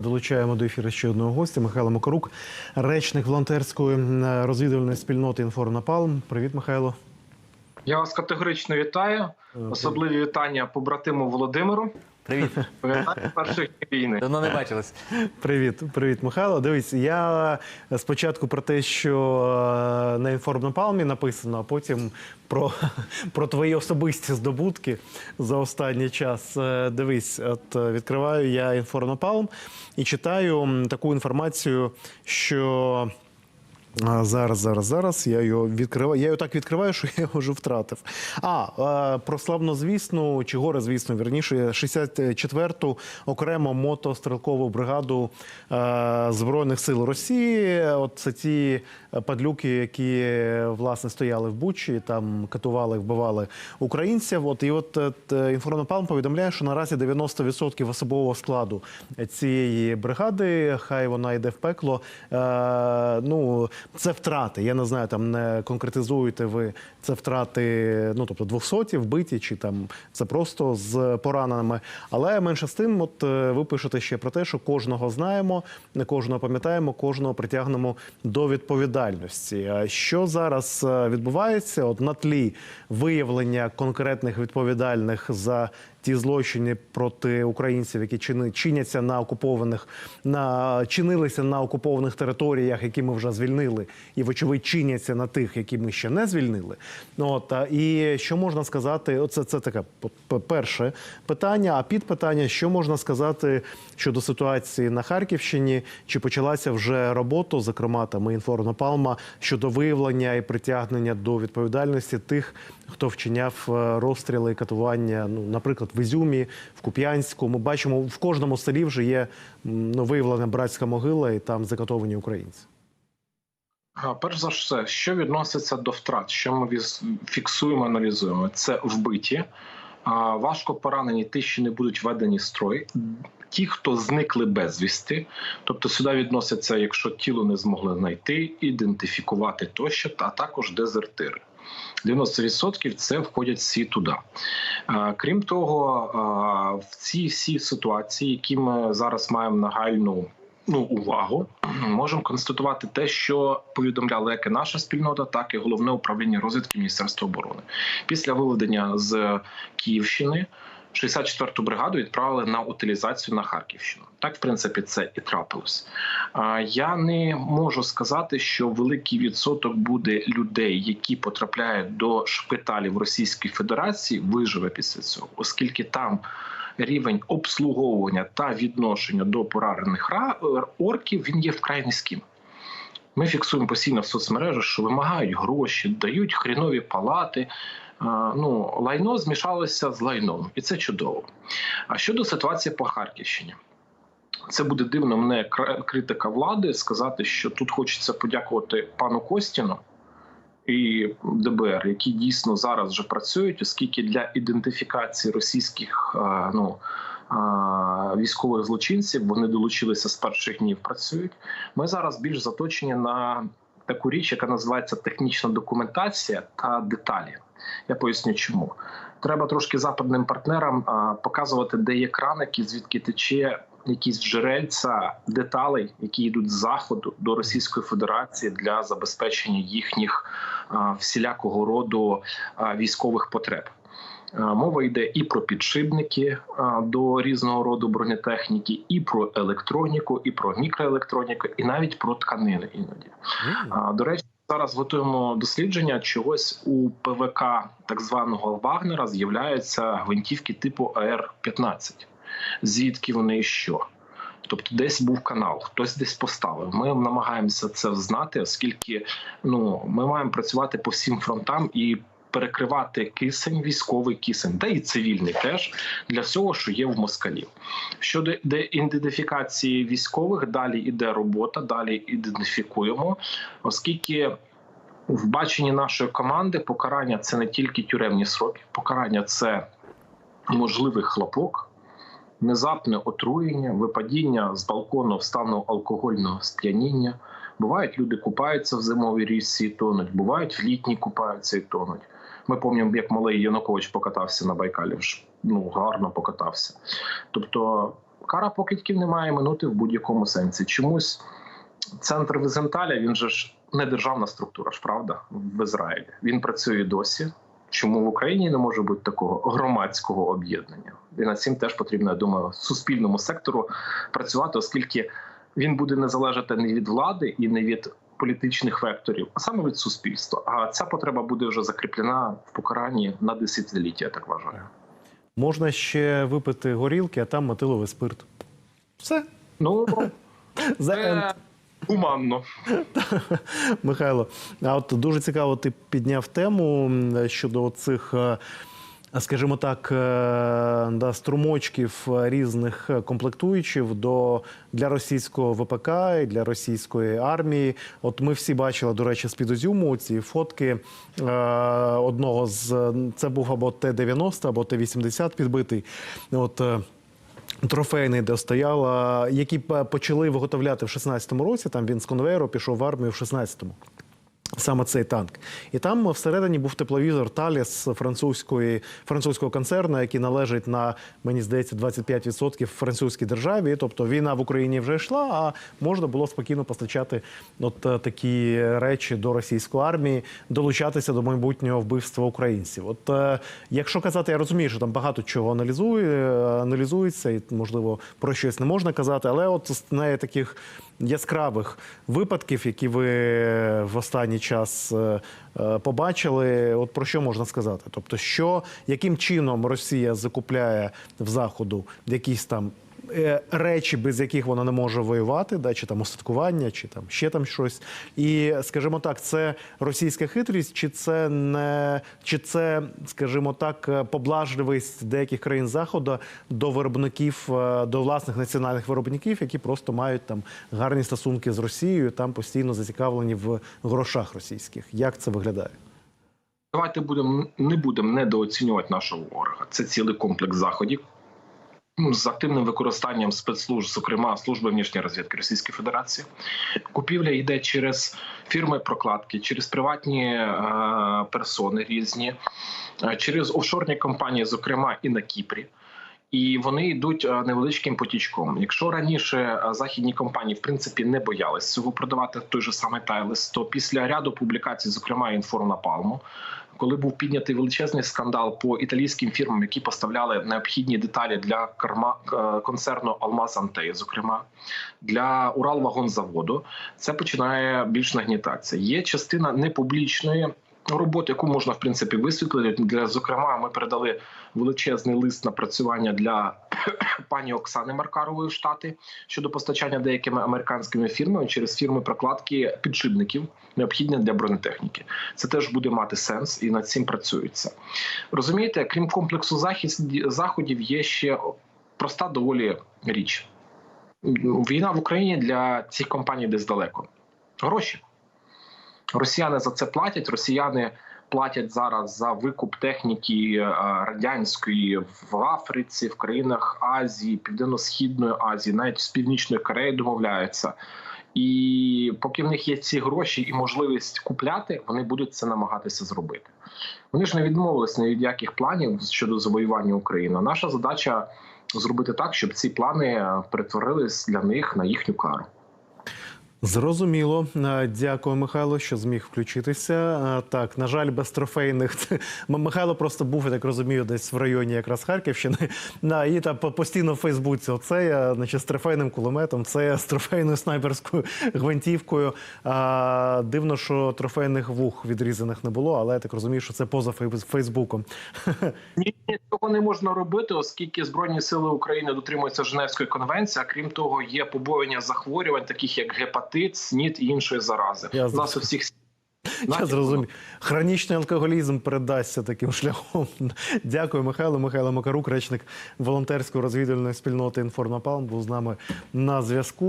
Долучаємо до ефіру ще одного гостя Михайло Макарук, речник волонтерської розвідувальної спільноти «Інформнапалм». Привіт, Михайло. Я вас категорично вітаю. Особливі вітання побратиму Володимиру. Привіт, перших війни. давно не бачились. Привіт, привіт, Михайло. Дивись, я спочатку про те, що е, на «Інформнапалмі» написано, а потім про, про твої особисті здобутки за останній час. Е, Дивись, от е, відкриваю я «Інформнапалм» і читаю таку інформацію, що. Зараз, зараз, зараз. Я його відкриваю. Я його так відкриваю, що я його вже втратив. А е, про славнозвісну, чи горе, звісно, вірніше, 64-ту окремо мотострілкову бригаду е, Збройних сил Росії. От це ті падлюки, які власне стояли в Бучі, там катували, вбивали українців. От і от е, повідомляє, що наразі 90% особового складу цієї бригади, хай вона йде в пекло. Е, ну це втрати. Я не знаю, там не конкретизуєте ви це втрати, ну тобто 200 вбиті, чи там це просто з пораненими. Але менше з тим, от е, ви пишете ще про те, що кожного знаємо, не кожного пам'ятаємо, кожного притягнемо до відповідальності. А що зараз е, відбувається? От на тлі виявлення конкретних відповідальних за ті злочини проти українців, які чини, чиняться на окупованих, на чинилися на окупованих територіях, які ми вже звільнили, і вочевидь чиняться на тих, які ми ще не звільнили. Ну, От і що можна сказати? Оце це таке перше питання. А підпитання, що можна сказати щодо ситуації на Харківщині? Чи почалася вже робота, зокрема там і інформопалма щодо виявлення і притягнення до відповідальності тих, хто вчиняв е, розстріли і катування, ну, наприклад, в Ізюмі, в Куп'янську. Ми бачимо, в кожному селі вже є ну, виявлена братська могила, і там закатовані українці. Перш за все, що відноситься до втрат, що ми фіксуємо, аналізуємо, це вбиті, важко поранені, ті, що не будуть введені строй. Ті, хто зникли безвісти, тобто сюди відносяться, якщо тіло не змогли знайти, ідентифікувати тощо, а також дезертири. 90% це входять всі туди. Крім того, в цій всі ситуації, які ми зараз маємо нагальну ну, увагу, можемо констатувати те, що повідомляла як і наша спільнота, так і головне управління розвідки Міністерства оборони. Після виведення з Київщини 64-ту бригаду відправили на утилізацію на Харківщину. Так, в принципі, це і трапилось. Я не можу сказати, що великий відсоток буде людей, які потрапляють до шпиталів Російської Федерації, виживе після цього, оскільки там рівень обслуговування та відношення до поранених орків він є вкрай низьким. Ми фіксуємо постійно в соцмережах, що вимагають гроші, дають хрінові палати. Ну, лайно змішалося з лайном, і це чудово. А щодо ситуації по Харківщині, це буде дивно мене критика влади сказати, що тут хочеться подякувати пану Костіну і ДБР, які дійсно зараз вже працюють, оскільки для ідентифікації російських ну. Військових злочинців вони долучилися з перших днів. Працюють. Ми зараз більш заточені на таку річ, яка називається технічна документація та деталі. Я поясню, чому треба трошки западним партнерам показувати, де є краники, звідки тече якісь джерельця деталей, які йдуть з заходу до Російської Федерації для забезпечення їхніх всілякого роду військових потреб. Мова йде і про підшипники до різного роду бронетехніки, і про електроніку, і про мікроелектроніку, і навіть про тканини іноді. До речі, зараз готуємо дослідження. Чогось у ПВК так званого Вагнера з'являються гвинтівки типу АР-15. Звідки вони і що? Тобто, десь був канал, хтось десь поставив. Ми намагаємося це знати, оскільки ну ми маємо працювати по всім фронтам і перекривати кисень, військовий кисень, та і цивільний теж для всього, що є в москалів. Щодо де ідентифікації військових, далі йде робота, далі ідентифікуємо, оскільки. В баченні нашої команди покарання це не тільки тюремні сроки, покарання це можливий хлопок, внезапне отруєння, випадіння з балкону в стану алкогольного сп'яніння. Бувають люди купаються в зимовій річці і тонуть, бувають в літній купаються і тонуть. Ми пам'ятаємо, як малий Янукович покатався на Байкалі, ну гарно покатався. Тобто Кара покидьків не має минути в будь-якому сенсі. Чомусь центр Візенталя він же ж не державна структура, ж правда, в Ізраїлі. Він працює досі. Чому в Україні не може бути такого громадського об'єднання? І над цим теж потрібно, я думаю, суспільному сектору працювати, оскільки він буде не залежати не від влади і не від політичних векторів, а саме від суспільства. А ця потреба буде вже закріплена в покаранні на десятиліття, я так вважаю. Можна ще випити горілки, а там метиловий спирт. Все. Ну За гуманно. Михайло, а от дуже цікаво, ти підняв тему щодо цих, е, скажімо так, е, да, струмочків різних комплектуючих до для російського ВПК і для російської армії. От ми всі бачили, до речі, з під Ізюму ці фотки е, одного з це був або Т-90, або Т-80 підбитий. От. е, Трофейний, де стояла, які почали виготовляти в 16-му році. Там він з конвейеру пішов в армію в 16-му. Саме цей танк. І там всередині був тепловізор Таліс французької, французького концерну, який належить на, мені здається, 25% французькій державі. Тобто війна в Україні вже йшла, а можна було спокійно постачати от е, такі речі до російської армії, долучатися до майбутнього вбивства українців. От е, якщо казати, я розумію, що там багато чого аналізує, е, аналізується, і можливо про щось не можна казати, але от з таких яскравих випадків, які ви в останній час е, е, побачили, от про що можна сказати? Тобто, що яким чином Росія закупляє в заходу якісь там. Е, Речі, без яких вона не може воювати, да, чи там устаткування, чи там ще там щось. І, скажімо так, це російська хитрість, чи це не чи це, скажімо так, е, поблажливість деяких країн заходу до виробників, е, до власних національних виробників, які просто мають там гарні стосунки з Росією, там постійно зацікавлені в грошах російських. Як це виглядає? Давайте будемо не будемо недооцінювати нашого ворога. Це цілий комплекс заходів з активним використанням спецслужб, зокрема служби внішньої розвідки Російської Федерації. Купівля йде через фірми прокладки, через приватні е, персони різні, е, через офшорні компанії, зокрема і на Кіпрі. І вони йдуть е, невеличким потічком. Якщо раніше західні компанії в принципі не боялись цього продавати той же самий Тайлес, то після ряду публікацій, зокрема інформнапалму, коли був піднятий величезний скандал по італійським фірмам, які поставляли необхідні деталі для е, концерну Алмаз Антея, зокрема для Уралвагонзаводу, це починає більш нагнітатися. Є частина непублічної. Роботи, яку можна в принципі висвітлити, для зокрема, ми передали величезний лист напрацювання для пані Оксани Маркарової в Штати щодо постачання деякими американськими фірмами через фірми прокладки підшипників, необхідні для бронетехніки. Це теж буде мати сенс, і над цим працюється. Розумієте, крім комплексу заходів, є ще проста доволі річ. Війна в Україні для цих компаній десь далеко. Гроші. Росіяни за це платять. Росіяни платять зараз за викуп техніки е, радянської в Африці, в країнах Азії, Південно-Східної Азії, навіть з Північної Кореї домовляються. І поки в них є ці гроші і можливість купляти, вони будуть це намагатися зробити. Вони ж не відмовились ні від яких планів щодо завоювання України. Наша задача зробити так, щоб ці плани е, перетворились для них на їхню кару. Зрозуміло. Е, Дякую, Михайло, що зміг включитися. Е, Так, на жаль, без трофейних. Михайло просто був, я так розумію, десь в районі якраз Харківщини. І там постійно в Фейсбуці. Оце я значить, з трофейним кулеметом, це я з трофейною снайперською гвинтівкою. Дивно, що трофейних вух відрізаних не було, але я так розумію, що це поза Фейс- Фейсбуком. Ні, цього не можна робити, оскільки збройні сили України дотримуються Женевської конвенції. А крім того, є побоєння захворювань, таких як гепатит, СНІД і іншої зарази. Я У нас у всіх Я зрозумів. Хронічний алкоголізм передасться таким шляхом. Дякую, Михайло. Михайло Макарук, речник волонтерської розвідувальної спільноти Інформапалм, був з нами на зв'язку.